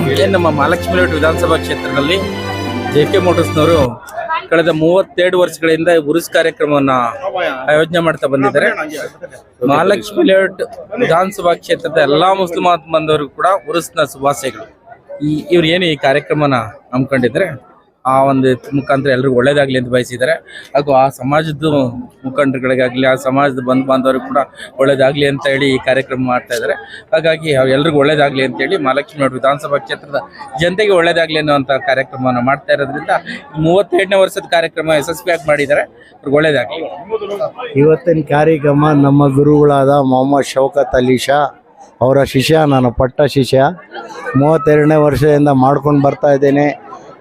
ಏನು ನಮ್ಮ ಮಹಾಲಕ್ಷ್ಮಿ ವಿಧಾನಸಭಾ ಕ್ಷೇತ್ರದಲ್ಲಿ ಜೆ ಕೆ ಮೋಟರ್ಸ್ನವರು ಕಳೆದ ಮೂವತ್ತೆರಡು ವರ್ಷಗಳಿಂದ ಉರುಸ್ ಕಾರ್ಯಕ್ರಮವನ್ನ ಆಯೋಜನೆ ಮಾಡ್ತಾ ಬಂದಿದ್ದಾರೆ. ಮಹಾಲಕ್ಷ್ಮಿ ಲೇಔಟ್ ವಿಧಾನಸಭಾ ಕ್ಷೇತ್ರದ ಎಲ್ಲಾ ಮುಸ್ಲಿಂ ಬಂದವರು ಕೂಡ ಉರುಸ್ನ ಶುಭಾಶಯಗಳು. ಈ ಇವ್ರು ಏನು ಈ ಕಾರ್ಯಕ್ರಮನ ಹಮ್ಮಿಕೊಂಡಿದ್ದಾರೆ ಆ ಒಂದು ಮುಖಾಂತರ ಎಲ್ರಿಗೂ ಒಳ್ಳೇದಾಗಲಿ ಅಂತ ಬಯಸಿದ್ದಾರೆ. ಹಾಗೂ ಆ ಸಮಾಜದ ಮುಖಂಡರುಗಳಿಗಾಗ್ಲಿ, ಆ ಸಮಾಜದ ಬಂಧು ಬಾಂಧವರಿಗೆ ಕೂಡ ಒಳ್ಳೇದಾಗಲಿ ಅಂತ ಹೇಳಿ ಈ ಕಾರ್ಯಕ್ರಮ ಮಾಡ್ತಾ ಇದ್ದಾರೆ. ಹಾಗಾಗಿ ಎಲ್ರಿಗೂ ಒಳ್ಳೇದಾಗಲಿ ಅಂತ ಹೇಳಿ ಮಹಾಲಕ್ಷ್ಮಿ ನೋಡಿ ವಿಧಾನಸಭಾ ಕ್ಷೇತ್ರದ ಜನತೆಗೆ ಒಳ್ಳೇದಾಗಲಿ ಅನ್ನುವಂಥ ಕಾರ್ಯಕ್ರಮವನ್ನು ಮಾಡ್ತಾ ಇರೋದ್ರಿಂದ ಮೂವತ್ತೆರಡನೇ ವರ್ಷದ ಕಾರ್ಯಕ್ರಮ ಯಶಸ್ವಿಯಾಗಿ ಮಾಡಿದ್ದಾರೆ. ಅವ್ರಿಗೆ ಒಳ್ಳೇದಾಗಲಿ. ಇವತ್ತಿನ ಕಾರ್ಯಕ್ರಮ ನಮ್ಮ ಗುರುಗಳಾದ ಮೊಹಮ್ಮದ್ ಶೌಕತ್ ಅಲಿ ಶಾ ಅವರ ಶಿಷ್ಯ, ನಾನು ಪಟ್ಟ ಶಿಷ್ಯ. ಮೂವತ್ತೆರಡನೇ ವರ್ಷದಿಂದ ಮಾಡ್ಕೊಂಡು ಬರ್ತಾ ಇದ್ದೇನೆ.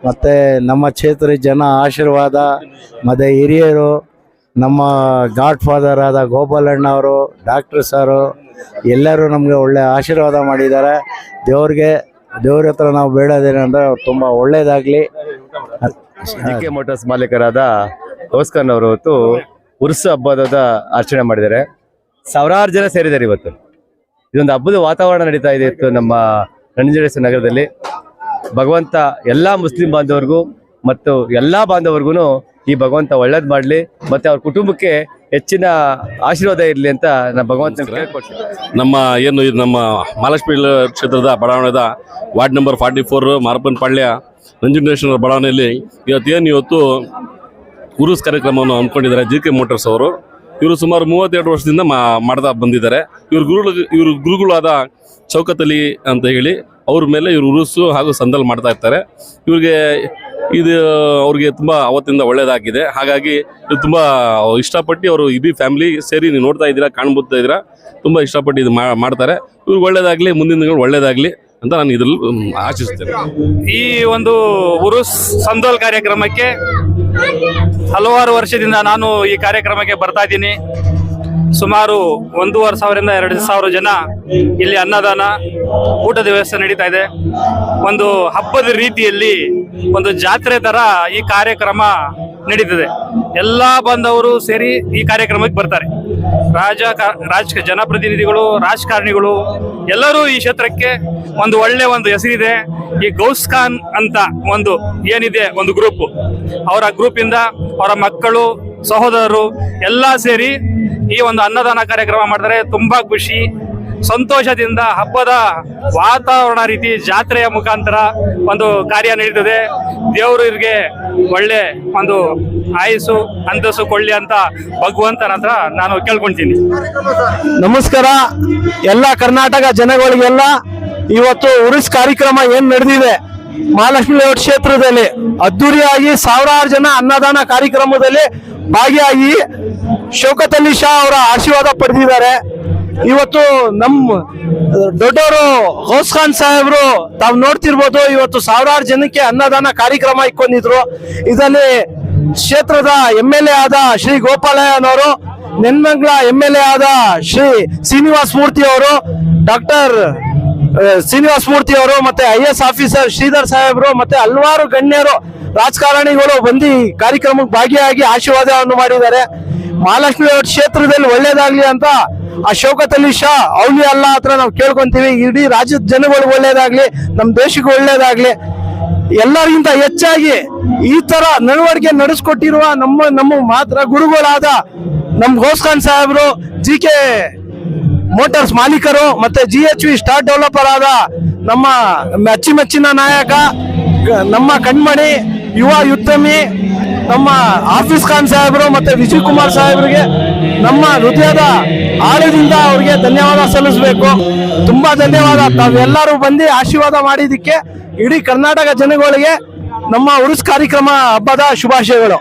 ಮತ್ತು ನಮ್ಮ ಕ್ಷೇತ್ರ ಜನ ಆಶೀರ್ವಾದ, ಮತ್ತು ಹಿರಿಯರು, ನಮ್ಮ ಗಾಡ್ ಫಾದರ್ ಆದ ಗೋಪಾಲಣ್ಣ ಅವರು ಡಾಕ್ಟ್ರ್ ಸರು, ಎಲ್ಲರೂ ನಮಗೆ ಒಳ್ಳೆ ಆಶೀರ್ವಾದ ಮಾಡಿದ್ದಾರೆ. ದೇವ್ರಿಗೆ, ದೇವ್ರ ಹತ್ರ ನಾವು ಬೇಡೋದೇನೆಂದ್ರೆ ತುಂಬ ಒಳ್ಳೆಯದಾಗಲಿ ಮೋಟರ್ಸ್ ಮಾಲೀಕರಾದ ಗೋಸ್ಕರ್ ಅವರು ಇವತ್ತು ಉರ್ಸು ಹಬ್ಬದ ಆಚರಣೆ ಮಾಡಿದ್ದಾರೆ. ಸಾವಿರಾರು ಜನ ಸೇರಿದ್ದಾರೆ ಇವತ್ತು. ಇದೊಂದು ಹಬ್ಬದ ವಾತಾವರಣ ನಡೀತಾ ಇದೆ ಇತ್ತು ನಮ್ಮ ನಂಜನೇಶ್ವರ ನಗರದಲ್ಲಿ. ಭಗವಂತ ಎಲ್ಲ ಮುಸ್ಲಿಂ ಬಾಂಧವರಿಗೂ ಮತ್ತು ಎಲ್ಲಾ ಬಾಂಧವರಿಗೂ ಈ ಭಗವಂತ ಒಳ್ಳೇದು ಮಾಡಲಿ ಮತ್ತು ಅವ್ರ ಕುಟುಂಬಕ್ಕೆ ಹೆಚ್ಚಿನ ಆಶೀರ್ವಾದ ಇರಲಿ ಅಂತ ನಾನು ಭಗವಂತ ನಮ್ಮ ಏನು ಇದು ನಮ್ಮ ಮಹಾಲಕ್ಷ್ಮಿ ಕ್ಷೇತ್ರದ ಬಡಾವಣೆದ ward number forty four Marappana Palya Nanjundeshwara ಬಡಾವಣೆಯಲ್ಲಿ ಇವತ್ತೇನು ಇವತ್ತು ಉರುಸ್ ಕಾರ್ಯಕ್ರಮವನ್ನು ಹಮ್ಮಿಕೊಂಡಿದ್ದಾರೆ ಜಿ ಕೆ ಮೋಟರ್ಸ್ ಅವರು. ಇವರು ಸುಮಾರು ಮೂವತ್ತೆರಡು ವರ್ಷದಿಂದ ಮಾ ಮಾಡ್ತಾ ಬಂದಿದ್ದಾರೆ. ಇವ್ರ ಗುರುಗಳು ಇವರು ಗುರುಗಳಾದ ಚೌಕತಲಿ ಅಂತ ಹೇಳಿ ಅವ್ರ ಮೇಲೆ ಇವ್ರು ಉರುಸು ಹಾಗೂ ಸಂದಲ್ ಮಾಡ್ತಾ ಇರ್ತಾರೆ. ಇವ್ರಿಗೆ ಇದು ಅವ್ರಿಗೆ ತುಂಬ ಅವತ್ತಿಂದ ಒಳ್ಳೇದಾಗಿದೆ. ಹಾಗಾಗಿ ಇದು ತುಂಬ ಇಷ್ಟಪಟ್ಟು ಅವರು ಇಡೀ ಫ್ಯಾಮಿಲಿ ಸೇರಿ ನೀವು ನೋಡ್ತಾ ಇದ್ದೀರಾ ಕಾಣ್ಬೋತಾ ಇದ್ದೀರಾ, ತುಂಬ ಇಷ್ಟಪಟ್ಟು ಇದು ಮಾಡ್ತಾರೆ. ಇವ್ರಿಗೆ ಒಳ್ಳೆಯದಾಗಲಿ ಮುಂದಿನ ದಿನಗಳು ಒಳ್ಳೇದಾಗಲಿ ಅಂತ ನಾನು ಇದ್ರಲ್ಲಿ ಆಶಿಸ್ತೇನೆ ಈ ಒಂದು ಉರುಸ್ ಸಂದೋಲ್ ಕಾರ್ಯಕ್ರಮಕ್ಕೆ ಹಲವಾರು ವರ್ಷದಿಂದ ನಾನು ಈ ಕಾರ್ಯಕ್ರಮಕ್ಕೆ ಬರ್ತಾ ಇದ್ದೀನಿ. ಸುಮಾರು ಒಂದೂವರೆ ಸಾವಿರದಿಂದ ಎರಡು ಸಾವಿರ ಜನ ಇಲ್ಲಿ ಅನ್ನದಾನ, ಊಟದ ವ್ಯವಸ್ಥೆ ನಡೀತಾ ಇದೆ. ಒಂದು ಹಬ್ಬದ ರೀತಿಯಲ್ಲಿ ಒಂದು ಜಾತ್ರೆ ತರ ಈ ಕಾರ್ಯಕ್ರಮ ನಡೀತದೆ. ಎಲ್ಲ ಬಂದವರು ಸೇರಿ ಈ ಕಾರ್ಯಕ್ರಮಕ್ಕೆ ಬರ್ತಾರೆ. ರಾಜ ರಾಜ ಜನಪ್ರತಿನಿಧಿಗಳು, ರಾಜಕಾರಣಿಗಳು, ಎಲ್ಲರೂ ಈ ಕ್ಷೇತ್ರಕ್ಕೆ ಒಂದು ಒಳ್ಳೆ ಒಂದು ಹೆಸರಿದೆ. ಈ ಗೌಸ್ ಖಾನ್ ಅಂತ ಒಂದು ಏನಿದೆ, ಒಂದು ಗ್ರೂಪ್. ಅವರ ಗ್ರೂಪ್ ಇಂದ ಅವರ ಮಕ್ಕಳು, ಸಹೋದರರು ಎಲ್ಲ ಸೇರಿ ಈ ಒಂದು ಅನ್ನದಾನ ಕಾರ್ಯಕ್ರಮ ಮಾಡಿದ್ರೆ ತುಂಬಾ ಖುಷಿ, ಸಂತೋಷದಿಂದ ಹಬ್ಬದ ವಾತಾವರಣ ರೀತಿ ಜಾತ್ರೆಯ ಮುಖಾಂತರ ಒಂದು ಕಾರ್ಯ ನಡೀತದೆ. ದೇವರು ಇವ್ರಿಗೆ ಒಳ್ಳೆ ಒಂದು ಆಯಸ್ಸು, ಅಂತಸ್ಸು ಕೊಳ್ಳಿ ಅಂತ ಭಗವಂತನ ಹತ್ರ ನಾನು ಕೇಳ್ಕೊಂತೀನಿ ನಮಸ್ಕಾರ. ಎಲ್ಲ ಕರ್ನಾಟಕ ಜನಗಳಿಗೆಲ್ಲ ಇವತ್ತು ಉರುಸ್ ಕಾರ್ಯಕ್ರಮ ಏನ್ ನಡೆದಿದೆ? ಮಹಾಲಕ್ಷ್ಮಿ ಲೇಔಟ್ ಕ್ಷೇತ್ರದಲ್ಲಿ ಅದ್ದೂರಿಯಾಗಿ ಸಾವಿರಾರು ಜನ ಅನ್ನದಾನ ಕಾರ್ಯಕ್ರಮದಲ್ಲಿ ಭಾಗಿಯಾಗಿ ಶೌಕತ್ ಅಲಿ ಶಾ ಅವರ ಆಶೀರ್ವಾದ ಪಡೆದಿದ್ದಾರೆ. ಇವತ್ತು ನಮ್ಮ ದೊಡ್ಡವರು ಹೌಸ್ ಖಾನ್ ಸಾಹೇಬ್ರು ತಾವು ನೋಡ್ತಿರ್ಬೋದು, ಇವತ್ತು ಸಾವಿರಾರು ಜನಕ್ಕೆ ಅನ್ನದಾನ ಕಾರ್ಯಕ್ರಮ ಇಕ್ಕೊಂಡಿದ್ರು. ಇದರಲ್ಲಿ ಕ್ಷೇತ್ರದ ಎಂ ಎಲ್ ಎ ಆದ ಶ್ರೀ ಗೋಪಾಲಯ್ಯನವರು, ನೆನ್ಮಂಗ್ಲ ಎಂ ಎಲ್ ಎ ಆದ ಶ್ರೀ ಶ್ರೀನಿವಾಸ್ ಮೂರ್ತಿ ಅವರು, ಡಾಕ್ಟರ್ ಶ್ರೀನಿವಾಸ್ ಮೂರ್ತಿ ಅವರು ಮತ್ತೆ ಐ ಎಸ್ ಆಫೀಸರ್ ಶ್ರೀಧರ್ ಸಾಹೇಬ್ರು ಮತ್ತೆ ಹಲವಾರು ಗಣ್ಯರು ರಾಜಕಾರಣಿಗಳು ಬಂದು ಈ ಕಾರ್ಯಕ್ರಮಕ್ಕೆ ಭಾಗಿಯಾಗಿ ಆಶೀರ್ವಾದವನ್ನು ಮಾಡಿದ್ದಾರೆ. ಮಹಾಲಕ್ಷ್ಮಿ ಕ್ಷೇತ್ರದಲ್ಲಿ ಒಳ್ಳೇದಾಗ್ಲಿ ಅಂತ ಆ ಶೌಕತ್ ಅಲಿ ಶಾ ಅವ್ಲಿ ಅಲ್ಲ ಹತ್ರ ನಾವು ಕೇಳ್ಕೊಂತೀವಿ. ಇಡೀ ರಾಜ್ಯದ ಜನಗಳು ಒಳ್ಳೇದಾಗ್ಲಿ, ನಮ್ಮ ದೇಶಕ್ಕೆ ಒಳ್ಳೇದಾಗ್ಲಿ. ಎಲ್ಲರಿಗಿಂತ ಹೆಚ್ಚಾಗಿ ಈ ತರ ನಡವಳಿಕೆ ನಡೆಸ್ಕೊಟ್ಟಿರುವ ನಮ್ಮ ನಮ್ಮ ಮಾತ್ರ ಗುರುಗಳಾದ ನಮ್ ಗೋಸ್ಖಾನ್ ಸಾಹೇಬರು, ಜಿ ಕೆ ಮೋಟಾರ್ಸ್ ಮಾಲೀಕರು ಮತ್ತೆ G H V star developer ಆದ ನಮ್ಮ ಅಚ್ಚಿಮೆಚ್ಚಿನ ನಾಯಕ ನಮ್ಮ ಕಣ್ಮಣಿ, ಯುವ ಉದ್ಯಮಿ, ನಮ್ಮ ಆಫೀಸ್ ಖಾನ್ ಸಾಹೇಬರು ಮತ್ತೆ ವಿಜಯ್ ಕುಮಾರ್ ಸಾಹೇಬರಿಗೆ ನಮ್ಮ ಹೃದಯದ ಆಳದಿಂದ ಅವರಿಗೆ ಧನ್ಯವಾದ ಸಲ್ಲಿಸಬೇಕು. ತುಂಬಾ ಧನ್ಯವಾದ. ತಾವೆಲ್ಲರೂ ಬಂದು ಆಶೀರ್ವಾದ ಮಾಡಿದ್ದಕ್ಕೆ ಇಡೀ ಕರ್ನಾಟಕ ಜನಗಳಿಗೆ ನಮ್ಮ ಉರುಸ್ ಕಾರ್ಯಕ್ರಮ ಹಬ್ಬದ ಶುಭಾಶಯಗಳು.